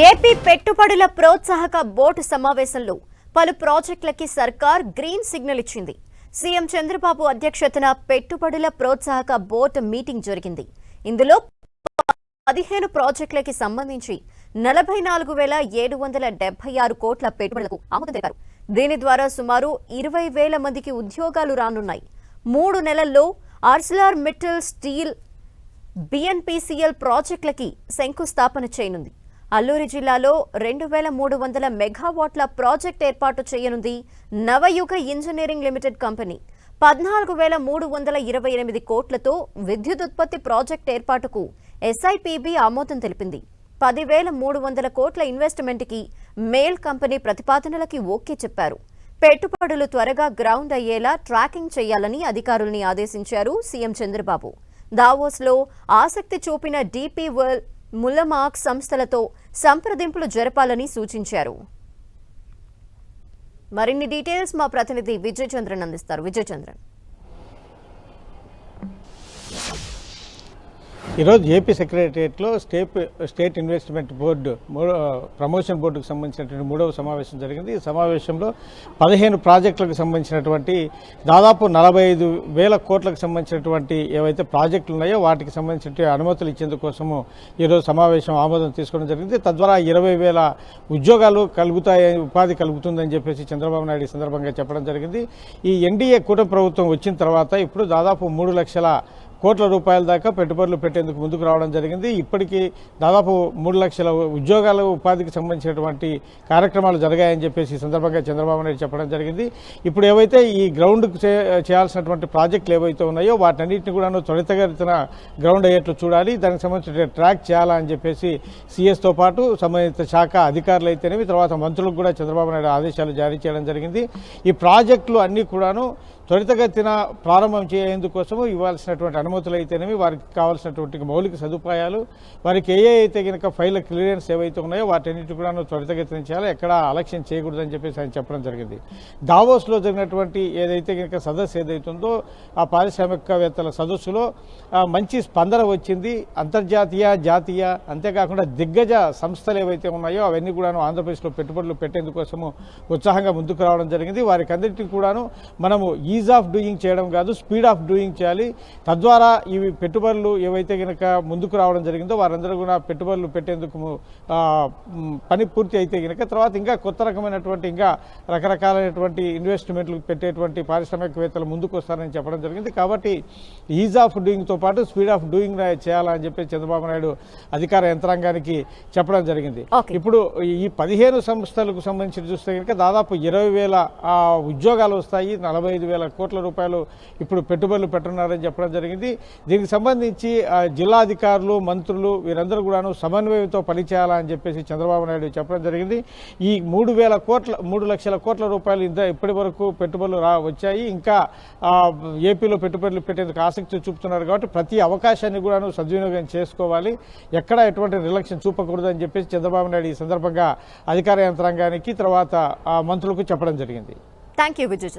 AP పెట్టుబడుల ప్రోత్సాహక board సమావేశంలో పలు ప్రాజెక్టులకి సర్కార్ గ్రీన్ సిగ్నల్ ఇచ్చింది. సీఎం చంద్రబాబు అధ్యక్షతన పెట్టుబడుల ప్రోత్సాహక బోర్డు మీటింగ్ జరిగింది. ఇందులో పదిహేను ప్రాజెక్టులకి సంబంధించి నలభై నాలుగు వేల ఏడు వందల డెబ్బై ఆరు కోట్ల పెట్టుబడులకు ఆమోదం తెలిపారు. దీని ద్వారా సుమారు ఇరవై వేల మందికి ఉద్యోగాలు రానున్నాయి. మూడు నెలల్లో ఆర్సిలార్ మిట్టల్ స్టీల్ బిఎన్పిసిఎల్ ప్రాజెక్టులకి శంకుస్థాపన చేయనుంది. అల్లూరి జిల్లాలో రెండు వేల మూడు వందల మెగావాట్ల ప్రాజెక్ట్ ఏర్పాటు చేయనుంది నవయుగ ఇంజనీరింగ్ లిమిటెడ్ కంపెనీ. పద్నాలుగు వేల మూడు వందల ఇరవై ఎనిమిది కోట్లతో విద్యుత్ ఉత్పత్తి ప్రాజెక్ట్ ఏర్పాటుకు ఎస్ఐపిబి ఆమోదం తెలిపింది. పదివేల మూడు వందల కోట్ల ఇన్వెస్ట్మెంట్కి మేల్ కంపెనీ ప్రతిపాదనలకి ఓకే చెప్పారు. పెట్టుబడులు త్వరగా గ్రౌండ్ అయ్యేలా ట్రాకింగ్ చేయాలని అధికారుల్ని ఆదేశించారు సీఎం చంద్రబాబు. దావోస్లో ఆసక్తి చూపిన డీపీ వరల్డ్ ముల్లమాక్ సంస్థలతో సంప్రదింపులు జరపాలని సూచించారు. మరిన్ని డీటెయిల్స్ మా ప్రతినిధి విజయచంద్రన్ అందిస్తారు. విజయచంద్రన్. ఈరోజు AP సెక్రటరియట్లో state state investment board promotion బోర్డుకు సంబంధించినటువంటి మూడవ సమావేశం జరిగింది. ఈ సమావేశంలో పదిహేను ప్రాజెక్టులకు సంబంధించినటువంటి దాదాపు నలభై ఐదు వేల కోట్లకు సంబంధించినటువంటి ఏవైతే ప్రాజెక్టులు ఉన్నాయో వాటికి సంబంధించిన అనుమతులు ఇచ్చేందుకోసము ఈరోజు సమావేశం ఆమోదం తీసుకోవడం జరిగింది. తద్వారా ఇరవై వేల ఉద్యోగాలు కలుగుతాయి ఉపాధి కలుగుతుందని చెప్పేసి చంద్రబాబు నాయుడు సందర్భంగా చెప్పడం జరిగింది. ఈ ఎన్డీఏ కూటమి ప్రభుత్వం వచ్చిన తర్వాత ఇప్పుడు దాదాపు మూడు లక్షల కోట్ల రూపాయల దాకా పెట్టుబడులు పెట్టేందుకు ముందుకు రావడం జరిగింది. ఇప్పటికీ దాదాపు మూడు లక్షల ఉద్యోగాల ఉపాధికి సంబంధించినటువంటి కార్యక్రమాలు జరిగాయని చెప్పేసి ఈ సందర్భంగా చంద్రబాబు నాయుడు చెప్పడం జరిగింది. ఇప్పుడు ఏవైతే ఈ గ్రౌండ్కు చేయాల్సినటువంటి ప్రాజెక్టులు ఏవైతే ఉన్నాయో వాటన్నిటిని కూడా త్వరితగతిన గ్రౌండ్ అయ్యేట్లు చూడాలి. దానికి సంబంధించిన ట్రాక్ చేయాలని చెప్పేసి సీఎస్తో పాటు సంబంధిత శాఖ అధికారులు అయితేనేవి తర్వాత మంత్రులకు కూడా చంద్రబాబు నాయుడు ఆదేశాలు జారీ చేయడం జరిగింది. ఈ ప్రాజెక్టులు అన్నీ కూడాను త్వరితగతిన ప్రారంభం చేయేందుకోసము ఇవ్వాల్సినటువంటి అనుమతులు అయితేనేమి వారికి కావాల్సినటువంటి మౌలిక సదుపాయాలు వారికి ఏ అయితే కనుక ఫైల్ క్లియరెన్స్ ఏవైతే ఉన్నాయో వాటన్నిటి కూడా త్వరితగతిన చేయాలి ఎక్కడ అలక్ష్యం చేయకూడదని చెప్పేసి ఆయన చెప్పడం జరిగింది. దావోస్లో జరిగినటువంటి ఏదైతే కనుక సదస్సు ఏదైతుందో ఆ పారిశ్రామికవేత్తల సదస్సులో మంచి స్పందన వచ్చింది. అంతర్జాతీయ జాతీయ అంతేకాకుండా దిగ్గజ సంస్థలు ఏవైతే ఉన్నాయో అవన్నీ కూడాను ఆంధ్రప్రదేశ్లో పెట్టుబడులు పెట్టేందుకోసము ఉత్సాహంగా ముందుకు రావడం జరిగింది. వారికి అందరికీ కూడాను మనము ఈజ్ ఆఫ్ డూయింగ్ చేయడం కాదు స్పీడ్ ఆఫ్ డూయింగ్ చేయాలి. తద్వారా ఇవి పెట్టుబడులు ఏవైతే కనుక ముందుకు రావడం జరిగిందో వారందరూ కూడా పెట్టుబడులు పెట్టేందుకు పని పూర్తి అయితే కనుక తర్వాత ఇంకా కొత్త రకమైనటువంటి ఇంకా రకరకాలైనటువంటి ఇన్వెస్ట్మెంట్లు పెట్టేటువంటి పారిశ్రామికవేత్తలు ముందుకు వస్తారని చెప్పడం జరిగింది. కాబట్టి ఈజ్ ఆఫ్ డూయింగ్తో పాటు స్పీడ్ ఆఫ్ డూయింగ్ చేయాలని చెప్పి చంద్రబాబు నాయుడు అధికార యంత్రాంగానికి చెప్పడం జరిగింది. ఇప్పుడు ఈ పదిహేను సంస్థలకు సంబంధించి చూస్తే కనుక దాదాపు ఇరవై వేల ఉద్యోగాలు వస్తాయి. నలభై ఐదు వేల కోట్ల రూపాయలు ఇప్పుడు పెట్టుబడులు పెట్టున్నారని చెప్పడం జరిగింది. దీనికి సంబంధించి జిల్లాధికారులు మంత్రులు వీరందరూ కూడాను సమన్వయంతో పనిచేయాలని చెప్పేసి చంద్రబాబు నాయుడు చెప్పడం జరిగింది. ఈ మూడు వేల కోట్ల మూడు లక్షల కోట్ల రూపాయలు ఇంత ఇప్పటి వరకు పెట్టుబడులు రా వచ్చాయి. ఇంకా ఏపీలో పెట్టుబడులు పెట్టేందుకు ఆసక్తి చూపుతున్నారు కాబట్టి ప్రతి అవకాశాన్ని కూడాను సద్వినియోగం చేసుకోవాలి. ఎక్కడ ఎటువంటి నిర్లక్ష్యం చూపకూడదని చెప్పేసి చంద్రబాబు నాయుడు ఈ సందర్భంగా అధికార యంత్రాంగానికి తర్వాత ఆ మంత్రులకు చెప్పడం జరిగింది. Thank you Vijay